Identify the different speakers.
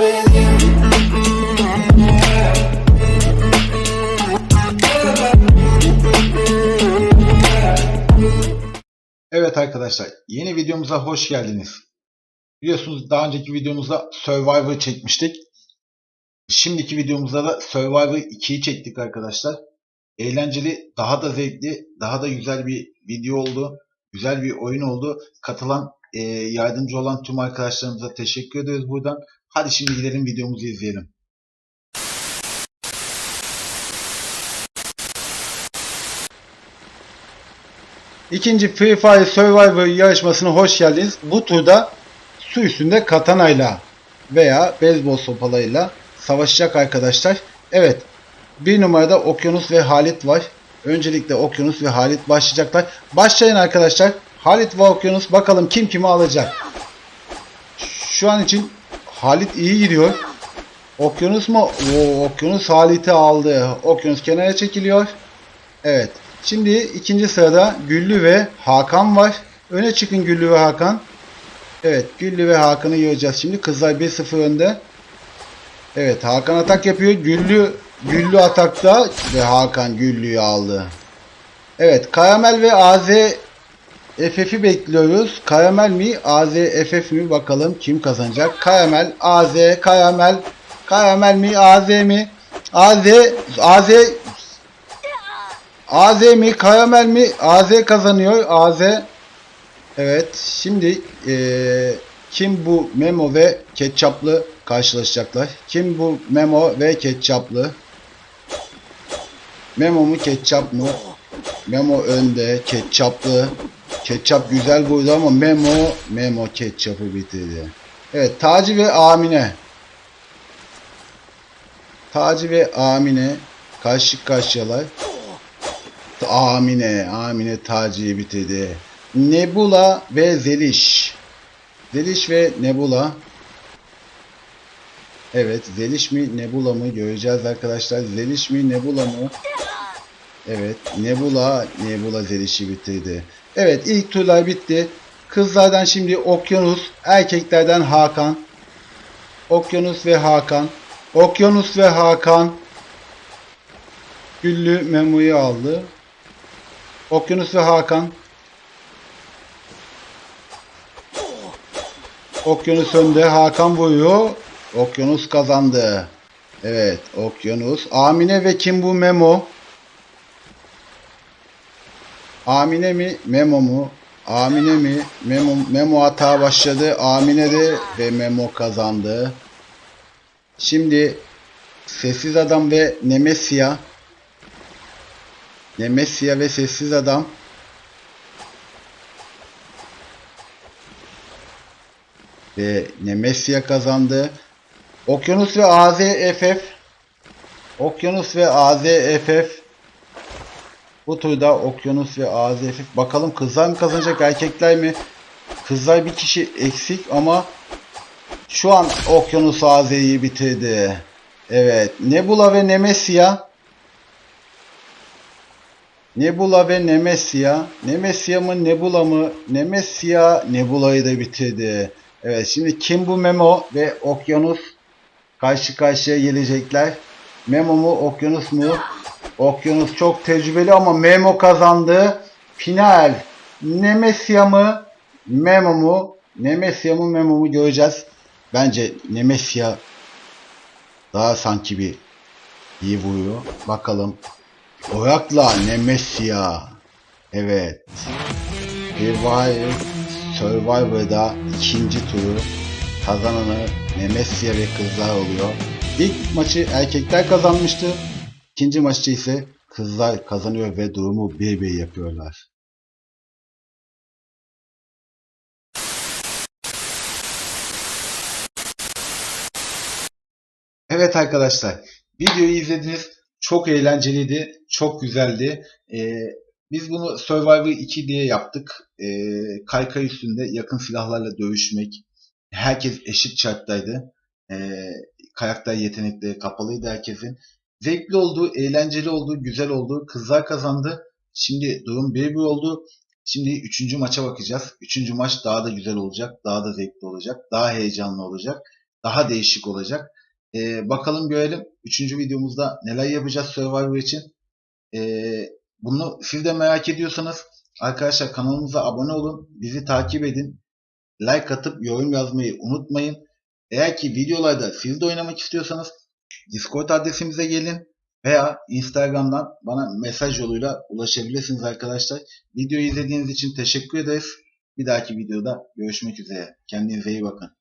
Speaker 1: Evet arkadaşlar, yeni videomuza hoş geldiniz. Biliyorsunuz daha önceki videomuzda Survivor çekmiştik. Şimdiki videomuzda da Survivor 2'yi çektik arkadaşlar. Eğlenceli, daha da zevkli, daha da güzel bir video oldu. Güzel bir oyun oldu. Katılan, e, yardımcı olan tüm arkadaşlarımıza teşekkür ediyoruz buradan. Hadi şimdi gidelim videomuzu izleyelim. İkinci Free Fire Survivor yarışmasına hoş geldiniz. Bu turda su üstünde katanayla veya beyzbol sopalarıyla savaşacak arkadaşlar. Evet. Bir numarada Okyanus ve Halit var. Öncelikle Okyanus ve Halit başlayacaklar. Başlayın arkadaşlar. Halit ve Okyanus bakalım kim kimi alacak. Şu an için Halit iyi gidiyor. Okyanus mu? Oo, Okyanus Halit'i aldı. Okyanus kenara çekiliyor. Evet. Şimdi ikinci sırada Güllü ve Hakan var. Öne çıkın Güllü ve Hakan. Evet Güllü ve Hakan'ı göreceğiz. Şimdi kızlar 1-0 önde. Evet Hakan atak yapıyor. Güllü Güllü atakta ve Hakan Güllü'yü aldı. Evet Karamel ve AZ FF'i bekliyoruz. Karamel mi AZ FF mi bakalım kim kazanacak. Karamel AZ Karamel Karamel mi AZ mi? AZ AZ AZ mi Karamel mi? AZ kazanıyor. AZ Evet. Şimdi eee, kim bu Memo ve Ketçaplı karşılaşacaklar? Kim bu Memo ve Ketçaplı? Memo mu Ketçap mı? Memo önde. Ketçaplı. Ketçap güzel vurdu ama Memo Memo Ketçap'ı bitirdi. Evet. Taci ve Amine. Taci ve Amine karşı karşıyalar. Amine, Amine Taci'yi bitirdi. Nebula ve Zeliş. Zeliş ve Nebula. Evet, Zeliş mi Nebula mı göreceğiz arkadaşlar. Zeliş mi Nebula mı? Evet, Nebula, Nebula Zeliş'i bitirdi. Evet, ilk turlar bitti. Kızlardan şimdi Okyanus, erkeklerden Hakan. Okyanus ve Hakan. Okyanus ve Hakan. Güllü Memo'yu aldı. Okyanus ve Hakan. Okyanus önde. Hakan vuruyor. Okyanus kazandı. Evet. Okyanus. Amine ve kim bu Memo? Amine mi? Memo mu? Amine mi? Memo, Memo hata başladı. Amine de ve Memo kazandı. Şimdi Sessiz Adam ve Nemesia Nemesia ve Sessiz Adam ve Nemesia kazandı. Okyanus ve AZFF Okyanus ve AZFF bu turda Okyanus ve AZFF bakalım kızlar mı kazanacak erkekler mi? Kızlar bir kişi eksik ama şu an Okyanus AZ'yi bitirdi. Evet. Nebula ve Nemesia Nebula ve Nemesia. Nemesia mı Nebula mı? Nemesia Nebula'yı da bitirdi. Evet şimdi kim bu Memo ve Okyanus karşı karşıya gelecekler. Memo mu Okyanus mu? Okyanus çok tecrübeli ama Memo kazandı. Final. Nemesia mı? Memo mu? Nemesia mı Memo mu göreceğiz. Bence Nemesia daha sanki bir iyi vuruyor. Bakalım. Orakla Nemesia. Evet. Revive Survivor'da ikinci turu kazananı Nemesia ve kızlar oluyor. İlk maçı erkekler kazanmıştı. İkinci maçta ise kızlar kazanıyor ve durumu 1-1 yapıyorlar. Evet arkadaşlar, videoyu izlediniz. Çok eğlenceliydi, çok güzeldi. Ee, biz bunu Survivor 2 diye yaptık. Ee, kaykay üstünde yakın silahlarla dövüşmek. Herkes eşit şarttaydı. Ee, karakter yetenekleri kapalıydı herkesin. Zevkli oldu, eğlenceli oldu, güzel oldu. Kızlar kazandı. Şimdi durum 1-1 oldu. Şimdi 3. maça bakacağız. 3. maç daha da güzel olacak, daha da zevkli olacak, daha heyecanlı olacak. daha değişik olacak. Ee, bakalım görelim. Üçüncü videomuzda neler yapacağız Survivor için. Ee, bunu siz de merak ediyorsanız arkadaşlar kanalımıza abone olun. Bizi takip edin. Like atıp yorum yazmayı unutmayın. Eğer ki videolarda siz de oynamak istiyorsanız Discord adresimize gelin veya Instagram'dan bana mesaj yoluyla ulaşabilirsiniz arkadaşlar. Videoyu izlediğiniz için teşekkür ederiz. Bir dahaki videoda görüşmek üzere. Kendinize iyi bakın.